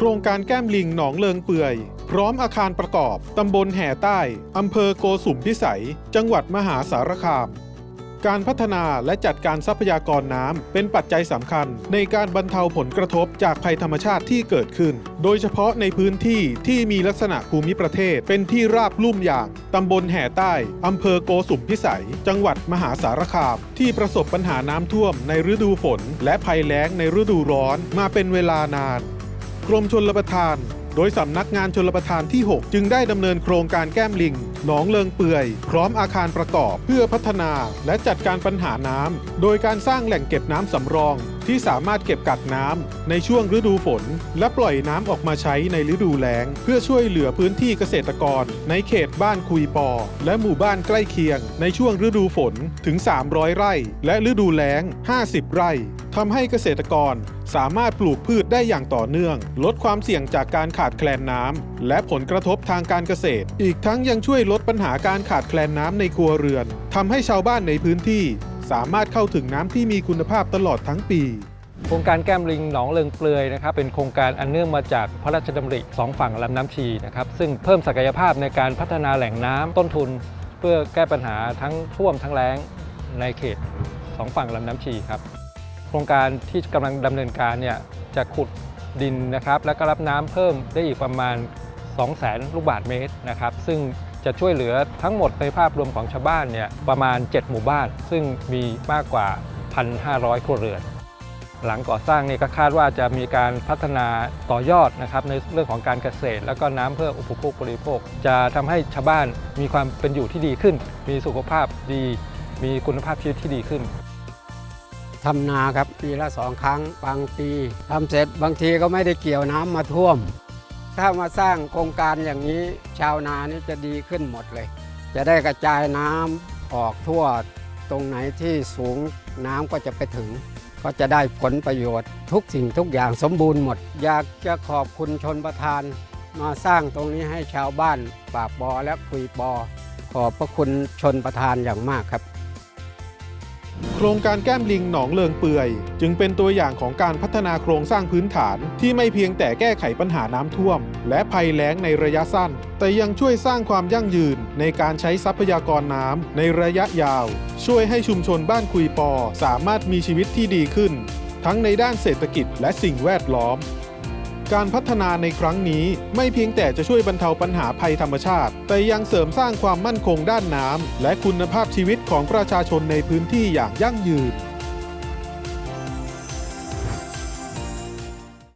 โครงการแก้มลิงหนองเลิงเปื่อย พร้อมอาคารประกอบ ตำบลแห่ใต้ อำเภอโกสุมพิสัย จังหวัดมหาสารคาม การพัฒนาและจัดการทรัพยากรน้ำเป็นปัจจัยสำคัญ ในการบรรเทาผลกระทบจากภัยธรรมชาติที่เกิดขึ้น โดยเฉพาะในพื้นที่ที่มีลักษณะภูมิประเทศ เป็นที่ราบลุ่มอย่างตำบลแห่ใต้อำเภอโกสุมพิสัย จังหวัดมหาสารคาม ที่ประสบปัญหาน้ำท่วมในฤดูฝน และภัยแล้งในฤดูร้อนมาเป็นเวลานาน กรมชลประทาน โดยสำนักงานชลประทานที่ 6 จึงได้ดำเนินโครงการแก้มลิง หนองเลิงเปื่อย พร้อมอาคารประกอบเพื่อพัฒนาและจัดการปัญหาน้ำ โดยการสร้างแหล่งเก็บน้ำสำรองที่สามารถเก็บกักน้ำในช่วงฤดูฝน และปล่อยน้ำออกมาใช้ในฤดูแล้ง เพื่อช่วยเหลือพื้นที่เกษตรกร ในเขตบ้านคุยปอ และหมู่บ้านใกล้เคียง ในช่วงฤดูฝนถึง 300 ไร่ และฤดูแล้ง 50 ไร่ทำให้เกษตรกร สามารถปลูกพืชได้อย่างต่อเนื่อง ลดความเสี่ยงจากการขาดแคลนน้ำและผลกระทบทางการเกษตร อีกทั้งยังช่วยลดปัญหาการขาดแคลนน้ำในครัวเรือนทำให้ชาวบ้านในพื้นที่ สามารถเข้าถึงน้ำที่มีคุณภาพตลอดทั้งปีโครงการแก้มลิงหนองเลิงเปลือยนะครับเป็นโครงการอันเนื่องมาจากพระราชดำริสองฝั่งลำน้ำชีนะครับซึ่งเพิ่มศักยภาพในการพัฒนาแหล่งน้ำต้นทุน เพื่อแก้ปัญหาทั้งท่วมทั้งแล้งในเขตสองฝั่งลำน้ำชีครับ โครงการที่กำลังดำเนินการเนี่ยจะขุดดินนะครับแล้วก็รับน้ำเพิ่มได้อีกประมาณ 200,000 ลูกบาศก์เมตรนะครับ ซึ่งจะช่วยเหลือทั้งหมดในภาพรวมของชาวบ้านเนี่ยประมาณ 7 หมู่บ้าน ซึ่งมีมากกว่า 1,500 ครัวเรือน หลังก่อสร้างเนี่ยก็คาดว่าจะมีการพัฒนาต่อยอดนะครับในเรื่องของการเกษตร แล้วก็น้ำเพื่ออุปโภคบริโภค จะทำให้ชาวบ้านมีความเป็นอยู่ที่ดีขึ้น มีสุขภาพดี มีคุณภาพชีวิตที่ดีขึ้น ทำนาครับปีละสองครั้งบางปีทำเสร็จบางทีก็ไม่ได้เกี่ยวน้ำมาท่วม ถ้ามาสร้างโครงการอย่างนี้ชาวนานี่จะดีขึ้นหมดเลย จะได้กระจายน้ำออกทั่วตรงไหนที่สูงน้ำก็จะไปถึง ก็จะได้ผลประโยชน์ ทุกสิ่งทุกอย่างสมบูรณ์หมด อยากจะขอบคุณชนประทาน มาสร้างตรงนี้ให้ชาวบ้านปากบอและคุยปอขอบพระคุณชนประทานอย่างมากครับ โครงการแก้มลิงหนองเลิงเปื่อย จึงเป็นตัวอย่างของการพัฒนาโครงสร้างพื้นฐาน ที่ไม่เพียงแต่แก้ไขปัญหาน้ำท่วม และภัยแล้งในระยะสั้น แต่ยังช่วยสร้างความยั่งยืนในการใช้ทรัพยากรน้ำในระยะยาว ช่วยให้ชุมชนบ้านคุยปอ สามารถมีชีวิตที่ดีขึ้น ทั้งในด้านเศรษฐกิจและสิ่งแวดล้อม การพัฒนาในครั้งนี้ไม่เพียงแต่จะช่วยบรรเทาปัญหาภัยธรรมชาติ แต่ยังเสริมสร้างความมั่นคงด้านน้ำและคุณภาพชีวิตของประชาชนในพื้นที่อย่างยั่งยืน